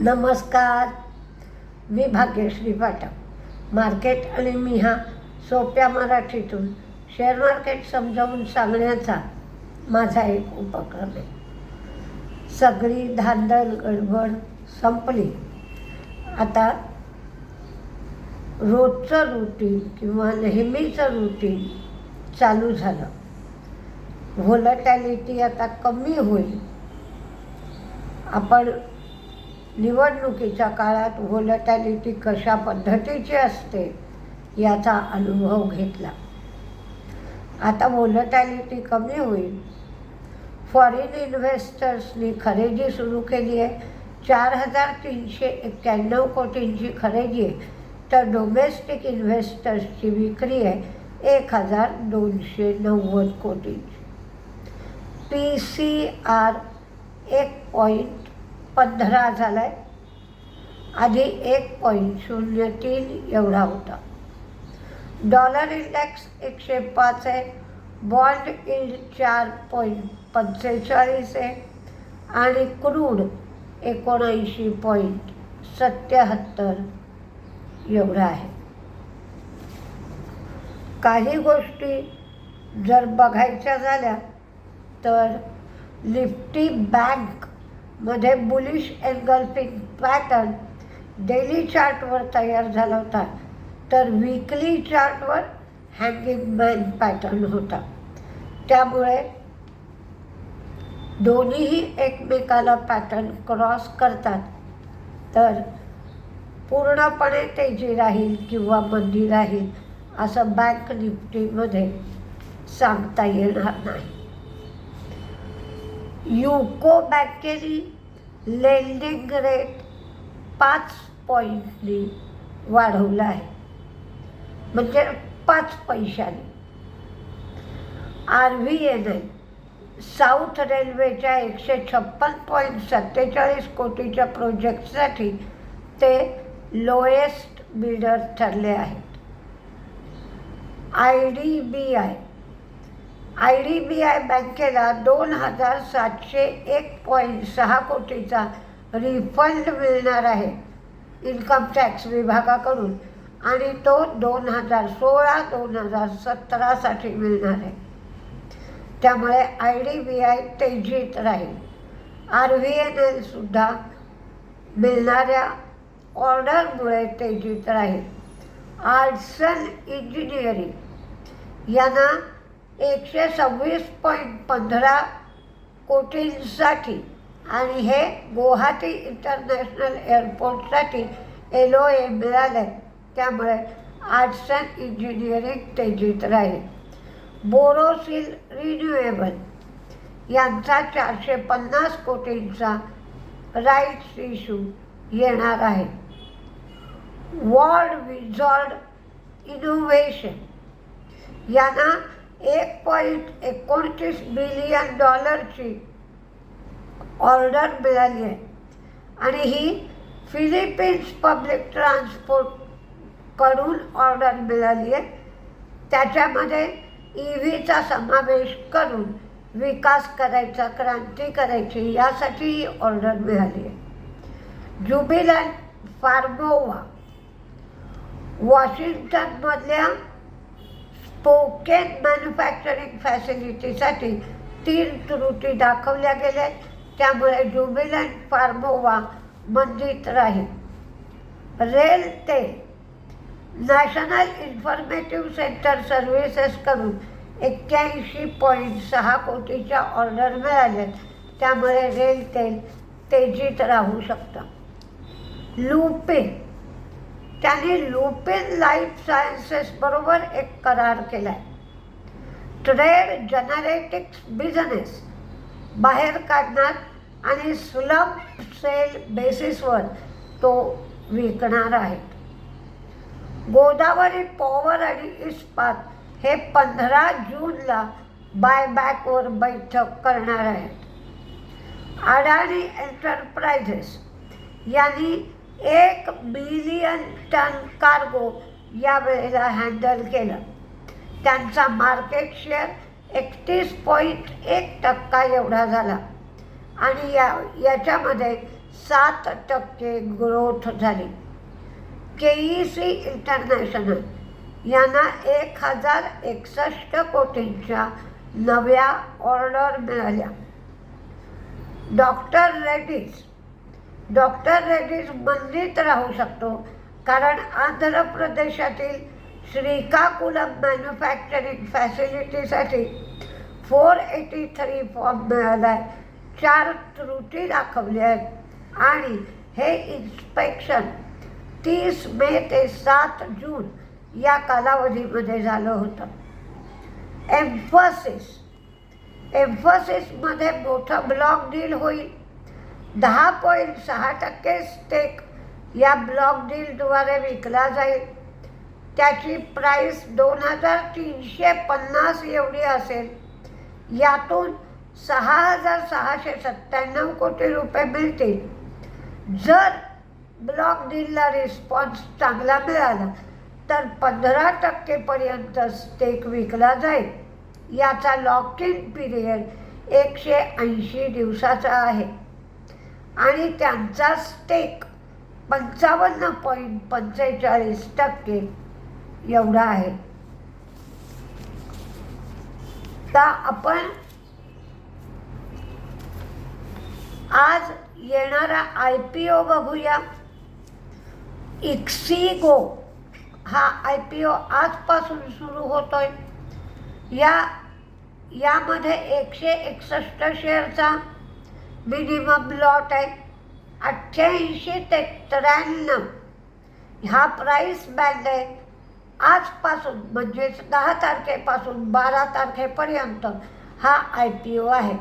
नमस्कार. मी भाग्यश्री पाठक. मार्केट आणि मी हा सोप्या मराठीतून शेअर मार्केट समजावून सांगण्याचा माझा एक उपक्रम आहे. सगळी धांदल गडबड संपली. आता रोजचं रुटीन किंवा नेहमीचं रुटीन चालू झालं. व्होलटॅलिटी आता कमी होईल. आपण निवडणुकीच्या काळात व्होलटॅलिटी कशा पद्धतीची असते याचा अनुभव घेतला. आता व्होलटॅलिटी कमी होईल. फॉरेन इन्व्हेस्टर्सनी खरेदी सुरू केली आहे. चार हजार तीनशे एक्क्याण्णव कोटींची खरेदी आहे. तर डोमेस्टिक इन्व्हेस्टर्सची विक्री आहे एक हजार दोनशे नव्वद कोटींची. पी सी आर एक पॉईंट पंधरा झाला आहे आधी एक पॉईंट शून्य तीन एवढा होता. डॉलर इंडेक्स एकशे पाच आहे. बॉन्ड इल्ड चार पॉईंट पंचेचाळीस आहे. आणि क्रूड एकोणऐंशी पॉईंट सत्याहत्तर एवढा आहे. काही गोष्टी जर बघायच्या झाल्या तर लिफ्टी मध्ये बुलिश एन्गल्फिंग पॅटर्न डेली चार्टवर तयार झाला होता. तर विकली चार्टवर हँगिंग मॅन पॅटर्न होता. त्यामुळे दोन्हीही एकमेकाला पॅटर्न क्रॉस करतात. तर पूर्णपणे तेजी राहील किंवा मंदी राहील असं बँक निफ्टीमध्ये सांगता येणार नाही. युको बॅकेरी लेंडिंग रेट पाच पॉईंटनी वाढवला आहे. म्हणजे पाच पैशाने. R V N I South रेल्वेच्या एकशे छप्पन पॉईंट सत्तेचाळीस कोटीच्या प्रोजेक्टसाठी ते लोएस्ट बिल्डर ठरले आहेत. I D B I I D B I बँकेला दोन हजार सातशे एक पॉईंट सहा कोटीचा रिफंड मिळणार आहे. इन्कम टॅक्स विभागाकडून आणि तो दोन हजार सोळा दोन हजार सतरासाठी मिळणार आहे. त्यामुळे आय डी बी आय तेजीत राहील. आर व्ही एन एलसुद्धा मिळणाऱ्या ऑर्डरमुळे तेजीत राहील. आर्ट्सन इंजिनिअरिंग यांना एकशे सव्वीस पॉईंट पंधरा कोटींसाठी आणि हे गुवाहाटी इंटरनॅशनल एअरपोर्टसाठी एलो ए मिळालं. त्यामुळे आर्ट्स अँड इंजिनिअरिंग तेजीत राहील. बोरोसिल रिन्युएबल यांचा चारशे पन्नास कोटींचा राईट्स इश्यू येणार आहे. वॉर्ड विझॉर्ड इनोव्हेशन यांना एक पॉईंट एकोणतीस बिलियन डॉलरची ऑर्डर मिळाली आहे. आणि ही फिलिपिन्स पब्लिक ट्रान्सपोर्टकडून ऑर्डर मिळाली आहे. त्याच्यामध्ये ई व्हीचा समावेश करून विकास करायचा क्रांती करायची यासाठी ही ऑर्डर मिळाली आहे. ज्युबिलंट फार्मोवा वॉशिंग्टनमधल्या पोकेन मॅन्युफॅक्चरिंग फॅसिलिटीसाठी तीन त्रुटी दाखवल्या गेल्या त्यामुळे ज्युबिलंट फार्मोवा मंदित राहील. रेल ते नॅशनल इन्फॉर्मेटिव्ह सेंटर सर्व्हिसेसकडून एक्क्याऐंशी पॉईंट सहा कोटीच्या ऑर्डर मिळाल्यात त्यामुळे रेल तेल तेजीत राहू शकतं. लुपिन त्यांनी लुपिन लाईफ सायन्सेसबरोबर एक करार केला आहे ट्रेड जनरेटिक्स बिझनेस बाहेर काढणार आणि सुलभ सेल बेसिसवर तो विकणार आहेत गोदावरी पॉवर आणि इस्पात हे पंधरा जूनला बायबॅकवर बैठक करणार आहेत. अडाणी एंटरप्राइजेस यांनी एक बिलियन टन कार्गो यावेळेला हँडल केलं. त्यांचा मार्केट शेअर एकतीस पॉईंट एक टक्का एवढा झाला. आणि या याच्यामध्ये सात टक्के ग्रोथ झाली. के ई सी इंटरनॅशनल यांना एक हजार एकसष्ट कोटींच्या नव्या ऑर्डर मिळाल्या. डॉक्टर रेड्डीज डॉक्टर रेड्डीज बंदीत राहू शकतो. कारण आंध्र प्रदेशातील श्रीकाकुलम मॅन्युफॅक्चरिंग फॅसिलिटीसाठी फोर एटी थ्री फॉर्म मिळाला आहे चार त्रुटी दाखवल्या आहेत. आणि हे इन्स्पेक्शन तीस मे ते सात जून या कालावधीमध्ये झालं होतं. एम्फसिस एम्फसिसमध्ये मोठं ब्लॉक डील होईल. दहा पॉईंट सहा टक्के स्टेक या ब्लॉक डीलद्वारे विकला जाईल. त्याची प्राईस दोन हजार तीनशे पन्नास एवढी असेल. यातून सहा हजार सहाशे सत्त्याण्णव कोटी रुपये मिळतील. जर ब्लॉक डीलला रिस्पॉन्स चांगला मिळाला तर पंधरा टक्केपर्यंत स्टेक विकला जाईल. याचा लॉक इन पिरियड एकशे ऐंशी दिवसाचा आहे. आणि त्यांचा स्टेक पंचावन्न पॉईंट पंचेचाळीस टक्के एवढा आहे. तर आपण आज येणारा आय पी ओ बघूया. इक्सिगो हा आय पी ओ आजपासून सुरू होतोय. या यामध्ये एकशे एकसष्ट शेअरचा मिनिमम लॉट आहे अठ्ठ्याऐंशी ते त्र्याण्णव हा प्राईस बँड आहे आजपासून म्हणजेच दहा तारखेपासून बारा तारखेपर्यंत हा आय पी ओ आहे.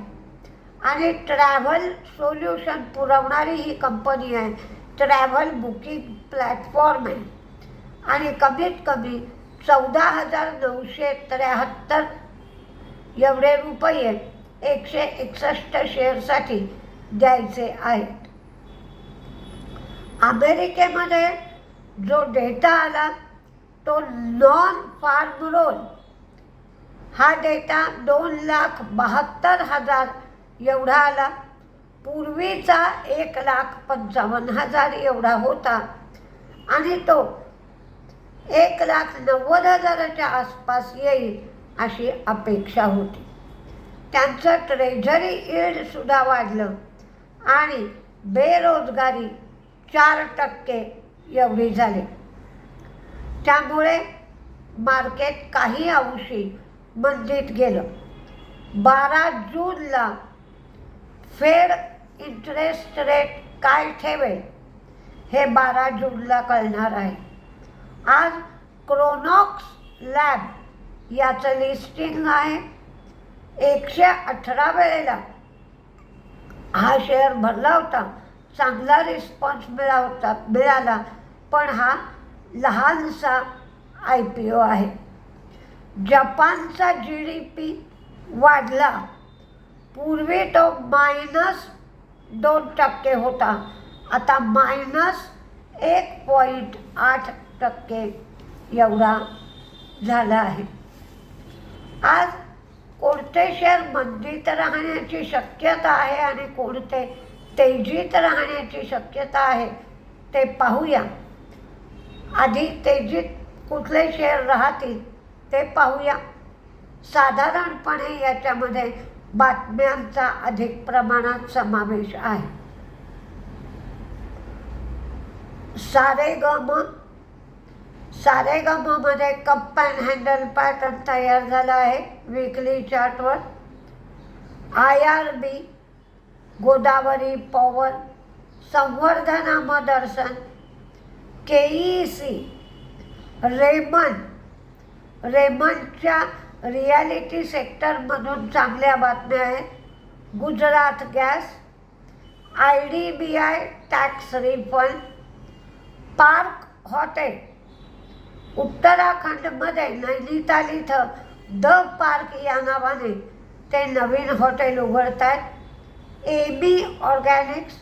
आणि ट्रॅव्हल सोल्युशन पुरवणारी ही कंपनी आहे. ट्रॅव्हल बुकिंग प्लॅटफॉर्म आहे. आणि कमीत कमी चौदा हजार नऊशे त्र्याहत्तर एवढे रुपये एकशे एकसष्ट शेअरसाठी द्यायचे आहेत. अमेरिकेमध्ये जो डेटा आला तो नॉन फार्म रोल हा डेटा दोन लाख बहात्तर हजार एवढा आला. पूर्वीचा एक लाख पंचावन्न हजार एवढा होता. आणि तो एक लाख नव्वद हजाराच्या आसपास येईल अशी अपेक्षा होती. त्यांचं ट्रेझरी यील्डसुद्धा वाढलं. आणि बेरोजगारी चार टक्के एवढी झाली. त्यामुळे मार्केट काही अंशी मंदीत गेलं. बारा जूनला फेड इंटरेस्ट रेट काय ठेवेल हे बारा जूनला कळणार आहे. आज क्रोनॉक्स लॅब याचं लिस्टिंग आहे. एकशे अठरा वेळेला हा शेअर भरला होता. चांगला रिस्पॉन्स मिळा होता मिळाला. पण हा लहानसा आय पी ओ आहे. जपानचा जी डी पी वाढला. पूर्वी तो मायनस दोन टक्के होता. आता मायनस एक पॉईंट आठ टक्के एवढा झाला आहे. आज कोणते शेअर मंदीत राहण्याची शक्यता आहे आणि कोणते तेजीत राहण्याची शक्यता आहे ते पाहूया. आधी तेजीत कुठले शेअर राहतील ते पाहूया. साधारणपणे याच्यामध्ये बातम्यांचा अधिक प्रमाणात समावेश आहे. सारेगम सारेगामामध्ये कप अँड हँडल पॅटर्न तयार झाला आहे weekly चार्टवर I R B Godavari power Samvardhana Motherson K E C Raymond रेमनच्या realty सेक्टरमधून चांगल्या बातम्या आहेत. Gujarat gas I D B I tax refund park hotel उत्तराखंडमध्ये नैनिताल इथं द पार्क या नावाने ते नवीन हॉटेल उघडत आहेत A B organics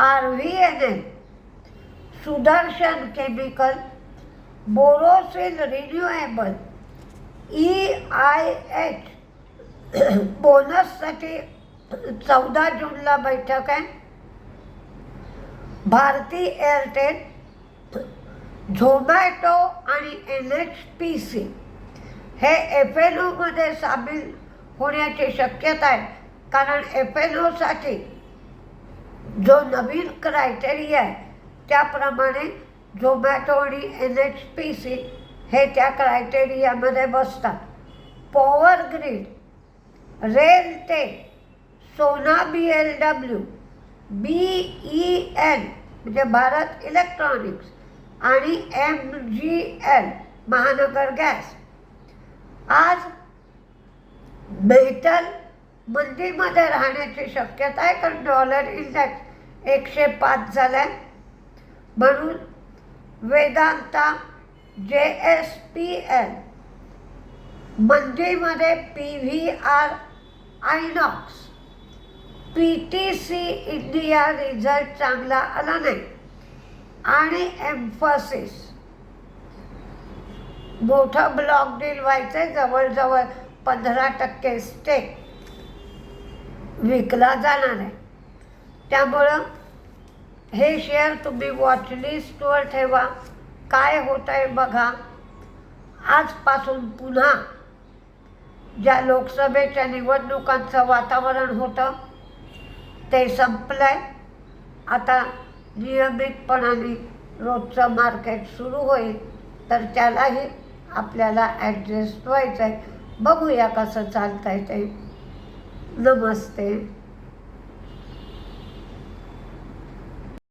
R V N L Sudarshan chemical Borosil renewable E I H बोनससाठी चौदा जूनला बैठक आहे. भारती एअरटेल झोमॅटो आणि एन एच पी सी हे एफ एन ओमध्ये सामील होण्याची शक्यता आहे. कारण एफ एन ओसाठी जो नवीन क्रायटेरिया आहे त्याप्रमाणे झोमॅटो आणि एन एच पी सी हे त्या क्रायटेरियामध्ये बसतात. पॉवर ग्रीड रेल ते Sona B L W B E L म्हणजे भारत इलेक्ट्रॉनिक्स आणि M G L Mahanagar gas. आज बेहतल मंदीमध्ये राहण्याची शक्यता आहे कारण डॉलर इंडेक्स एकशे पाच झाला आहे म्हणून Vedanta J S P L मंदीमध्ये P V R Inox P T C India result चांगला आला नाही. आणि एम्फसिस मोठं ब्लॉक डील व्हायचं आहे जवळजवळ पंधरा टक्के स्टेक विकला जाणार आहे. त्यामुळं हे शेअर तुम्ही वॉचलिस्टवर ठेवा. काय होत आहे बघा. आजपासून पुन्हा ज्या लोकसभेच्या निवडणुकांचं वातावरण होतं ते संपलं आहे आता नियमितपणाने रोजचं मार्केट सुरू होईल तर त्यालाही आपल्याला ॲडजस्ट व्हायचं आहे बघूया कसं चालतं आहे ते. नमस्ते.